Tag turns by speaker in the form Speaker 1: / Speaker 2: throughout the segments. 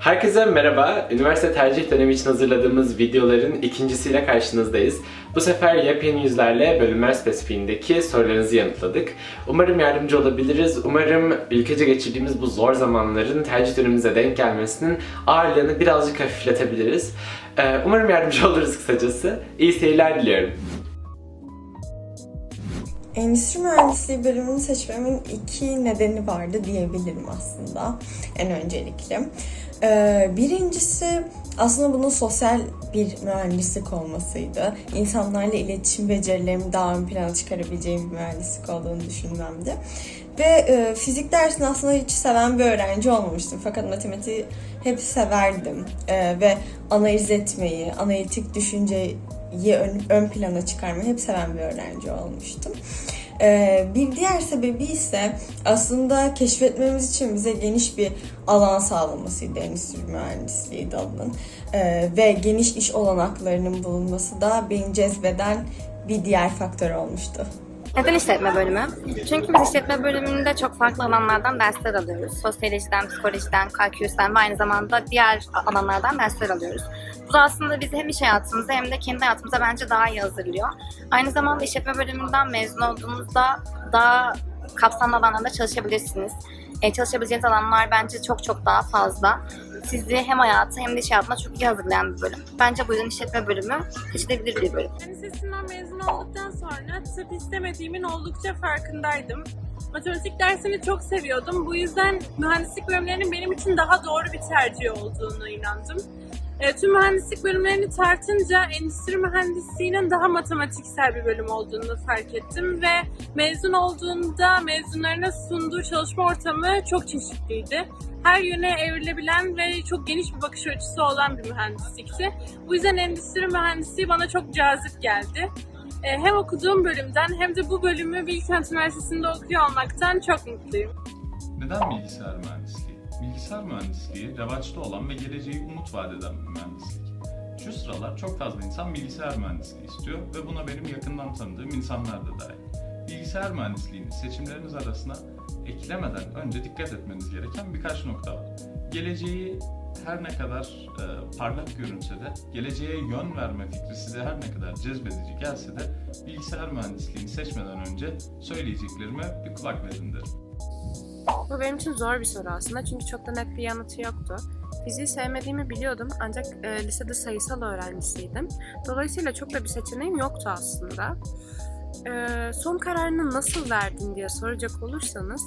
Speaker 1: Herkese merhaba. Üniversite tercih dönemi için hazırladığımız videoların ikincisiyle karşınızdayız. Bu sefer yepyeni yüzlerle bölümler spesifiğindeki sorularınızı yanıtladık. Umarım yardımcı olabiliriz. Umarım ülkece geçirdiğimiz bu zor zamanların tercih dönemimize denk gelmesinin ağırlığını birazcık hafifletebiliriz. Ee, Umarım yardımcı oluruz kısacası. İyi seyirler diliyorum.
Speaker 2: Endüstri mühendisliği bölümünü seçmemin iki nedeni vardı diyebilirim aslında en öncelikle. Ee, birincisi aslında bunun sosyal bir mühendislik olmasıydı. İnsanlarla iletişim becerilerimi daha ön plana çıkarabileceğim bir mühendislik olduğunu düşünmemdi. Ve e, fizik dersini aslında hiç seven bir öğrenci olmamıştım. Fakat matematiği hep severdim. E, ve analiz etmeyi, analitik düşünceyi ön, ön plana çıkarmayı hep seven bir öğrenci olmuştum. Ee, bir diğer sebebi ise aslında keşfetmemiz için bize geniş bir alan sağlamasıydı endüstri mühendisliği dalının. Ee, ve geniş iş olanaklarının bulunması da beni cezbeden bir diğer faktör olmuştu.
Speaker 3: Neden işletme bölümü? Çünkü biz işletme bölümünde çok farklı alanlardan dersler alıyoruz. Sosyolojiden, psikolojiden, kalkülüsten ve aynı zamanda diğer alanlardan dersler alıyoruz. Bu da aslında bizi hem iş hayatımıza hem de kendi hayatımıza bence daha iyi hazırlıyor. Aynı zamanda işletme bölümünden mezun olduğumuzda daha kapsamlı alanlarda çalışabilirsiniz. E, çalışabileceğiniz alanlar bence çok çok daha fazla. Sizi hem hayatı hem de iş hayatına çok iyi hazırlayan bir bölüm. Bence bu yüzden işletme bölümü seçilebilir bir bölüm.
Speaker 4: Lisesinden mezun olduktan sonra tıp istemediğimin oldukça farkındaydım. Matematik dersini çok seviyordum. Bu yüzden mühendislik bölümlerinin benim için daha doğru bir tercih olduğunu inandım. E, tüm mühendislik bölümlerini tartınca endüstri mühendisliğinin daha matematiksel bir bölüm olduğunu fark ettim ve mezun olduğunda mezunlarına sunduğu çalışma ortamı çok çeşitliydi. Her yöne evrilebilen ve çok geniş bir bakış açısı olan bir mühendislikti. Bu yüzden endüstri mühendisliği bana çok cazip geldi. E, hem okuduğum bölümden hem de bu bölümü Bilkent Üniversitesi'nde okuyor olmaktan çok mutluyum.
Speaker 5: Neden bilgisayar mühendisliği? Bilgisayar mühendisliği revaçta olan ve geleceği umut vaat eden bir mühendislik. Şu sıralar çok fazla insan bilgisayar mühendisliği istiyor ve buna benim yakından tanıdığım insanlar da dahil. Bilgisayar mühendisliğini seçimleriniz arasına eklemeden önce dikkat etmeniz gereken birkaç nokta var. Geleceği her ne kadar e, parlak görünse de, geleceğe yön verme fikri size her ne kadar cezbedici gelse de bilgisayar mühendisliğini seçmeden önce söyleyeceklerime bir kulak verin derim.
Speaker 6: Bu benim için zor bir soru aslında çünkü çok da net bir yanıtı yoktu. Fiziği sevmediğimi biliyordum ancak e, lisede sayısal öğrencisiydim. Dolayısıyla çok da bir seçeneğim yoktu aslında. E, son kararını nasıl verdin diye soracak olursanız,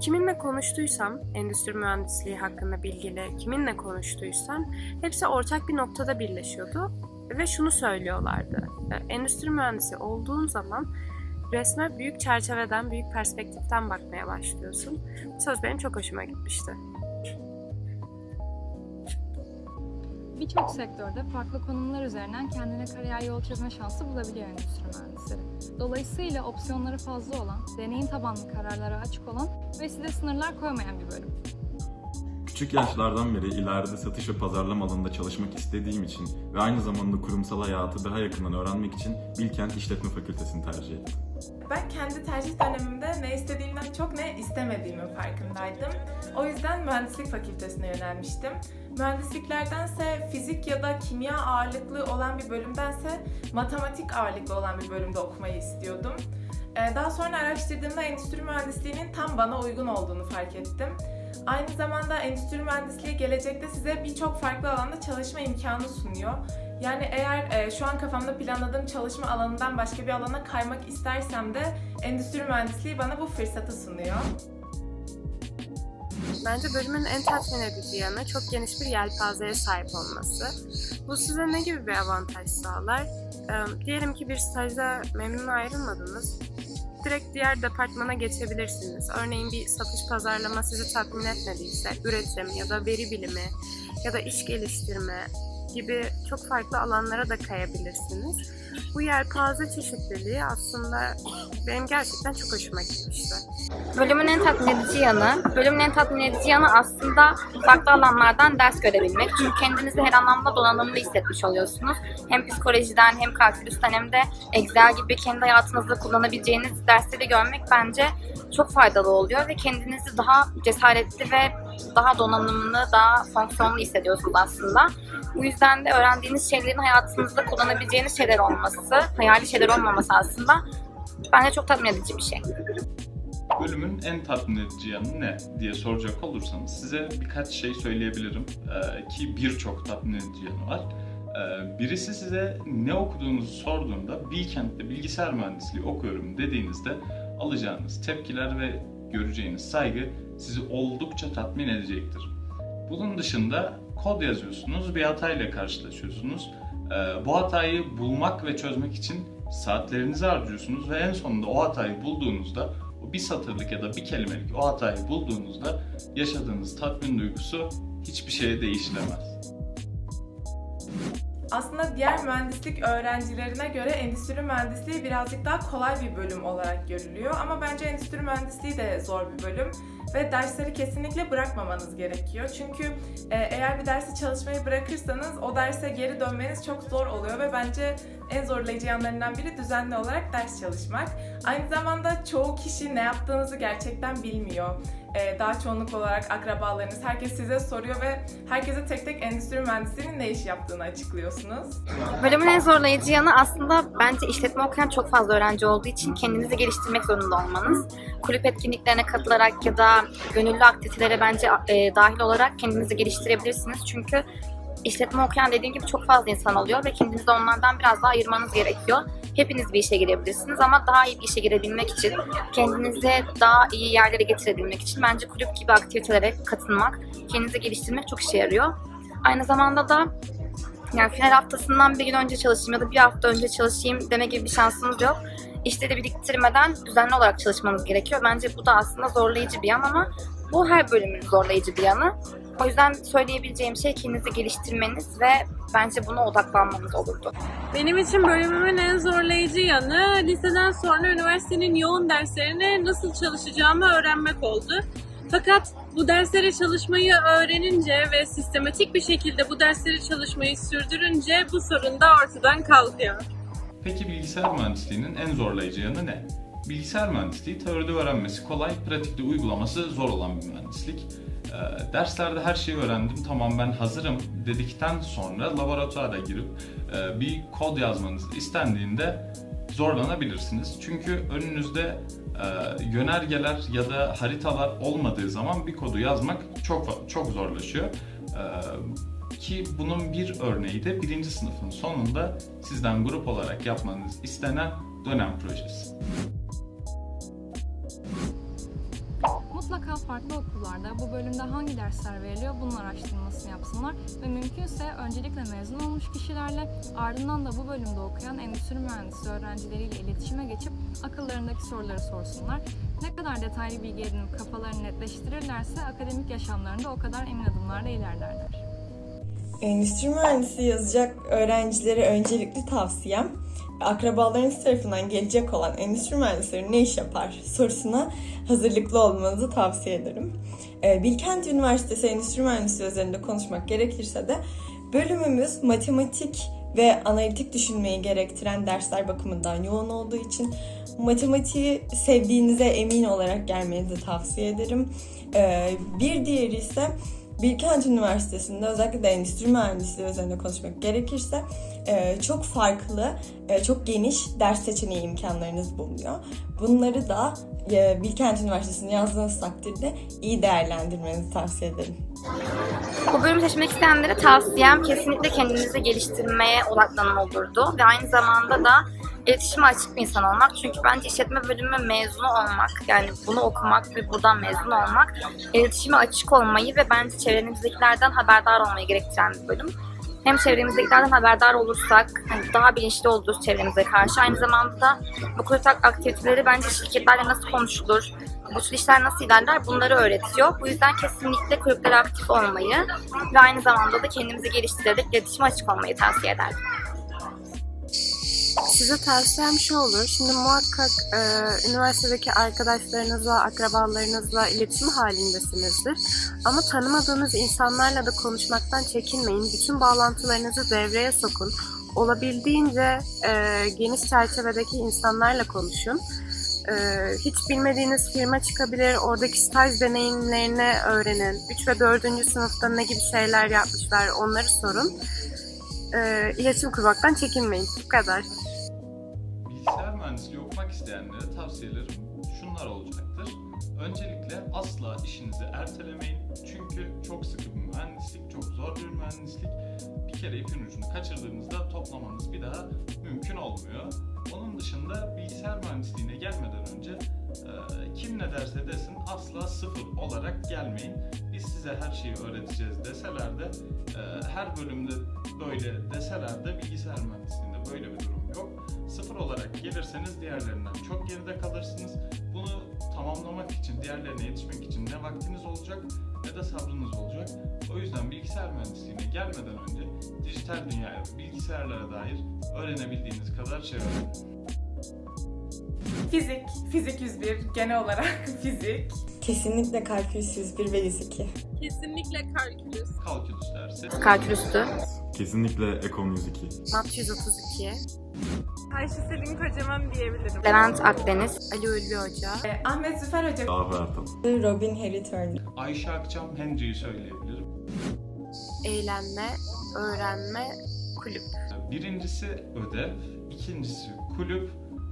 Speaker 6: kiminle konuştuysam, endüstri mühendisliği hakkında bilgili, kiminle konuştuysam hepsi ortak bir noktada birleşiyordu ve şunu söylüyorlardı. E, endüstri mühendisi olduğun zaman resme büyük çerçeveden, büyük perspektiften bakmaya başlıyorsun. Bu söz benim çok hoşuma gitmişti.
Speaker 7: Birçok sektörde farklı konumlar üzerinden kendine kariyer yolu çizme şansı bulabiliyor endüstri mühendisleri. Dolayısıyla opsiyonları fazla olan, deneyim tabanlı kararlara açık olan ve size sınırlar koymayan bir bölüm.
Speaker 8: Küçük yaşlardan beri ileride satış ve pazarlama alanında çalışmak istediğim için ve aynı zamanda kurumsal hayatı daha yakından öğrenmek için Bilkent İşletme Fakültesini tercih ettim.
Speaker 9: Ben kendi tercih dönemimde ne istediğimden çok ne istemediğimin farkındaydım. O yüzden mühendislik fakültesine yönelmiştim. Mühendisliklerdense fizik ya da kimya ağırlıklı olan bir bölümdense matematik ağırlıklı olan bir bölümde okumayı istiyordum. Ee, Daha sonra araştırdığımda endüstri mühendisliğinin tam bana uygun olduğunu fark ettim. Aynı zamanda endüstri mühendisliği gelecekte size birçok farklı alanda çalışma imkanı sunuyor. Yani eğer e, şu an kafamda planladığım çalışma alanından başka bir alana kaymak istersem de endüstri mühendisliği bana bu fırsatı sunuyor.
Speaker 6: Bence bölümün en tatmin edici yanı çok geniş bir yelpazeye sahip olması. Bu size ne gibi bir avantaj sağlar? Diyelim ki bir stajda memnun ayrılmadınız. Direkt diğer departmana geçebilirsiniz. Örneğin bir satış pazarlama sizi tatmin etmediyse, üretim ya da veri bilimi ya da iş geliştirme gibi çok farklı alanlara da kayabilirsiniz. Bu yelpaze çeşitliliği aslında benim gerçekten çok hoşuma gitmişti.
Speaker 3: Bölümün en tatmin edici yanı, bölümün en tatmin edici yanı aslında farklı alanlardan ders görebilmek. Çünkü kendinizi her anlamda donanımlı hissetmiş oluyorsunuz. Hem psikolojiden hem kalkülüsten hem de Excel gibi kendi hayatınızda kullanabileceğiniz dersleri görmek bence çok faydalı oluyor ve kendinizi daha cesaretli ve daha donanımlı, daha fonksiyonlu hissediyorsunuz aslında. Bu yüzden de öğrendiğiniz şeylerin hayatınızda kullanabileceğiniz şeyler olması, hayali şeyler olmaması aslında bence çok tatmin edici bir şey.
Speaker 5: Bölümün en tatmin edici yanı ne diye soracak olursanız size birkaç şey söyleyebilirim Ee, ki birçok tatmin edici yanı var. Ee, birisi size ne okuduğunuzu sorduğunda Bilkent'te bilgisayar mühendisliği okuyorum dediğinizde alacağınız tepkiler ve göreceğiniz saygı sizi oldukça tatmin edecektir. Bunun dışında kod yazıyorsunuz, bir hatayla karşılaşıyorsunuz. Ee, bu hatayı bulmak ve çözmek için saatlerinizi harcıyorsunuz ve en sonunda o hatayı bulduğunuzda o bir satırlık ya da bir kelimelik o hatayı bulduğunuzda yaşadığınız tatmin duygusu hiçbir şeye değişilemez.
Speaker 9: Aslında diğer mühendislik öğrencilerine göre endüstri mühendisliği birazcık daha kolay bir bölüm olarak görülüyor. Ama bence endüstri mühendisliği de zor bir bölüm ve dersleri kesinlikle bırakmamanız gerekiyor. Çünkü e, eğer bir dersi çalışmayı bırakırsanız o derse geri dönmeniz çok zor oluyor ve bence en zorlayıcı yanlarından biri düzenli olarak ders çalışmak. Aynı zamanda çoğu kişi ne yaptığınızı gerçekten bilmiyor. E, daha çoğunluk olarak akrabalarınız, herkes size soruyor ve herkese tek tek endüstri mühendisliğinin ne iş yaptığını açıklıyorsunuz.
Speaker 3: Bölümün en zorlayıcı yanı aslında bence işletme okuyan çok fazla öğrenci olduğu için kendinizi geliştirmek zorunda olmanız. Kulüp etkinliklerine katılarak ya da gönüllü aktivitelere bence e, dahil olarak kendinizi geliştirebilirsiniz. Çünkü işletme okuyan dediğim gibi çok fazla insan oluyor ve kendinizi onlardan biraz daha ayırmanız gerekiyor. Hepiniz bir işe girebilirsiniz ama daha iyi bir işe girebilmek için, kendinizi daha iyi yerlere getirebilmek için bence kulüp gibi aktivitelere katılmak, kendinizi geliştirmek çok işe yarıyor. Aynı zamanda da yani final haftasından bir gün önce çalışayım ya da bir hafta önce çalışayım deme gibi bir şansınız yok. İşleri biriktirmeden düzenli olarak çalışmanız gerekiyor. Bence bu da aslında zorlayıcı bir yan ama bu her bölümün zorlayıcı bir yanı. O yüzden söyleyebileceğim şey kendinizi geliştirmeniz ve bence buna odaklanmanız olurdu.
Speaker 4: Benim için bölümümün en zorlayıcı yanı liseden sonra üniversitenin yoğun derslerine nasıl çalışacağımı öğrenmek oldu. Fakat bu derslere çalışmayı öğrenince ve sistematik bir şekilde bu dersleri çalışmayı sürdürünce bu sorun da ortadan kalkıyor.
Speaker 5: Peki bilgisayar mühendisliğinin en zorlayıcı yanı ne? Bilgisayar mühendisliği teoride öğrenmesi kolay, pratikte uygulaması zor olan bir mühendislik. Ee, derslerde her şeyi öğrendim, tamam ben hazırım dedikten sonra laboratuvara girip e, bir kod yazmanız istendiğinde zorlanabilirsiniz. Çünkü önünüzde e, yönergeler ya da haritalar olmadığı zaman bir kodu yazmak çok çok zorlaşıyor. Ee, ki bunun bir örneği de birinci sınıfın sonunda sizden grup olarak yapmanız istenen dönem projesi.
Speaker 7: Farklı okullarda bu bölümde hangi dersler veriliyor bunun araştırmasını yapsınlar ve mümkünse öncelikle mezun olmuş kişilerle ardından da bu bölümde okuyan endüstri mühendisi öğrencileriyle iletişime geçip akıllarındaki soruları sorsunlar. Ne kadar detaylı bilgi edinip kafalarını netleştirirlerse akademik yaşamlarında o kadar emin adımlarla ilerlerler.
Speaker 2: Endüstri mühendisi yazacak öğrencilere öncelikli tavsiyem akrabalarınız tarafından gelecek olan endüstri mühendisleri ne iş yapar sorusuna hazırlıklı olmanızı tavsiye ederim. Ee, Bilkent Üniversitesi Endüstri Mühendisliği üzerinde konuşmak gerekirse de bölümümüz matematik ve analitik düşünmeyi gerektiren dersler bakımından yoğun olduğu için matematiği sevdiğinize emin olarak gelmenizi tavsiye ederim. Ee, Bir diğeri ise Bilkent Üniversitesi'nde özellikle de endüstri mühendisliği üzerine konuşmak gerekirse e, çok farklı, e, çok geniş ders seçeneği imkanlarınız bulunuyor. Bunları da e, Bilkent Üniversitesi'ni yazdığınız takdirde iyi değerlendirmenizi tavsiye ederim.
Speaker 3: Bu bölümü seçmek isteyenlere tavsiyem kesinlikle kendinizi geliştirmeye odaklanın olurdu ve aynı zamanda da iletişime açık bir insan olmak. Çünkü bence işletme bölümü mezunu olmak, yani bunu okumak ve buradan mezun olmak, iletişime açık olmayı ve bence çevrenizdekilerden haberdar olmayı gerektiren bir bölüm. Hem çevremizdekilerden haberdar olursak hani daha bilinçli oluruz çevremize karşı. Aynı zamanda da bu kurtak aktiviteleri bence şirketlerle nasıl konuşulur, bu tür işler nasıl ilerler bunları öğretiyor. Bu yüzden kesinlikle kulüplere aktif olmayı ve aynı zamanda da kendimizi geliştirerek iletişime açık olmayı tavsiye ederim.
Speaker 6: Size tavsiyem şu olur. Şimdi muhakkak e, üniversitedeki arkadaşlarınızla, akrabalarınızla iletişim halindesinizdir. Ama tanımadığınız insanlarla da konuşmaktan çekinmeyin. Bütün bağlantılarınızı devreye sokun. Olabildiğince e, geniş çerçevedeki insanlarla konuşun. Ee, hiç bilmediğiniz firma çıkabilir, oradaki staj deneyimlerini öğrenin. 3 ve 4. sınıfta ne gibi şeyler yapmışlar onları sorun. Ee, iletişim kurmaktan çekinmeyin. Bu kadar.
Speaker 5: Asla işinizi ertelemeyin. Çünkü çok sıkı bir mühendislik, çok zor bir mühendislik. Bir kere ipin ucunu kaçırdığınızda toplamanız bir daha mümkün olmuyor. Onun dışında bilgisayar mühendisliğine gelmeden önce e, kim ne derse desin asla sıfır olarak gelmeyin. Biz size her şeyi öğreteceğiz deseler de e, her bölümde böyle deseler de bilgisayar mühendisliğinde böyle bir durum yok. Sıfır olarak gelirseniz diğerlerinden çok geride kalırsınız. Diğerlerine yetişmek için ne vaktiniz olacak ne de sabrınız olacak. O yüzden bilgisayar mühendisliğine gelmeden önce dijital dünyaya, bilgisayarlara dair öğrenebildiğiniz kadar şey öğrenin.
Speaker 9: Fizik, fizik 101 genel olarak fizik.
Speaker 2: Kesinlikle Kalkülüs 101 ve 102.
Speaker 4: Kesinlikle kalkülüs.
Speaker 5: Kalkülüs dersi.
Speaker 3: Kalkülüstü.
Speaker 8: Kesinlikle Ekon 102.
Speaker 6: Mat 132,
Speaker 4: Ayşe Selin Kocaman diyebilirim.
Speaker 3: Levent Akdeniz.
Speaker 6: Ali Ulvi Hoca,
Speaker 9: Ee, Ahmet Züfer Hoca
Speaker 8: Ahu Ertal.
Speaker 2: Robin Harry Turner.
Speaker 5: Ayşe Akçam Henry'yi söyleyebilirim.
Speaker 6: eğlenme, öğrenme, kulüp.
Speaker 5: Birincisi ödev, ikincisi kulüp,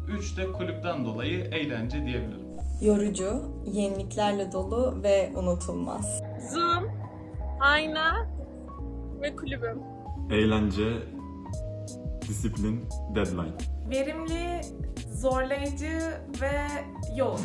Speaker 5: üç de kulüpten dolayı eğlence diyebilirim.
Speaker 2: Yorucu, yeniliklerle dolu ve unutulmaz.
Speaker 4: Zoom, ayna ve kulübüm.
Speaker 8: Eğlence, disiplin, deadline.
Speaker 9: verimli, zorlayıcı ve yoğun.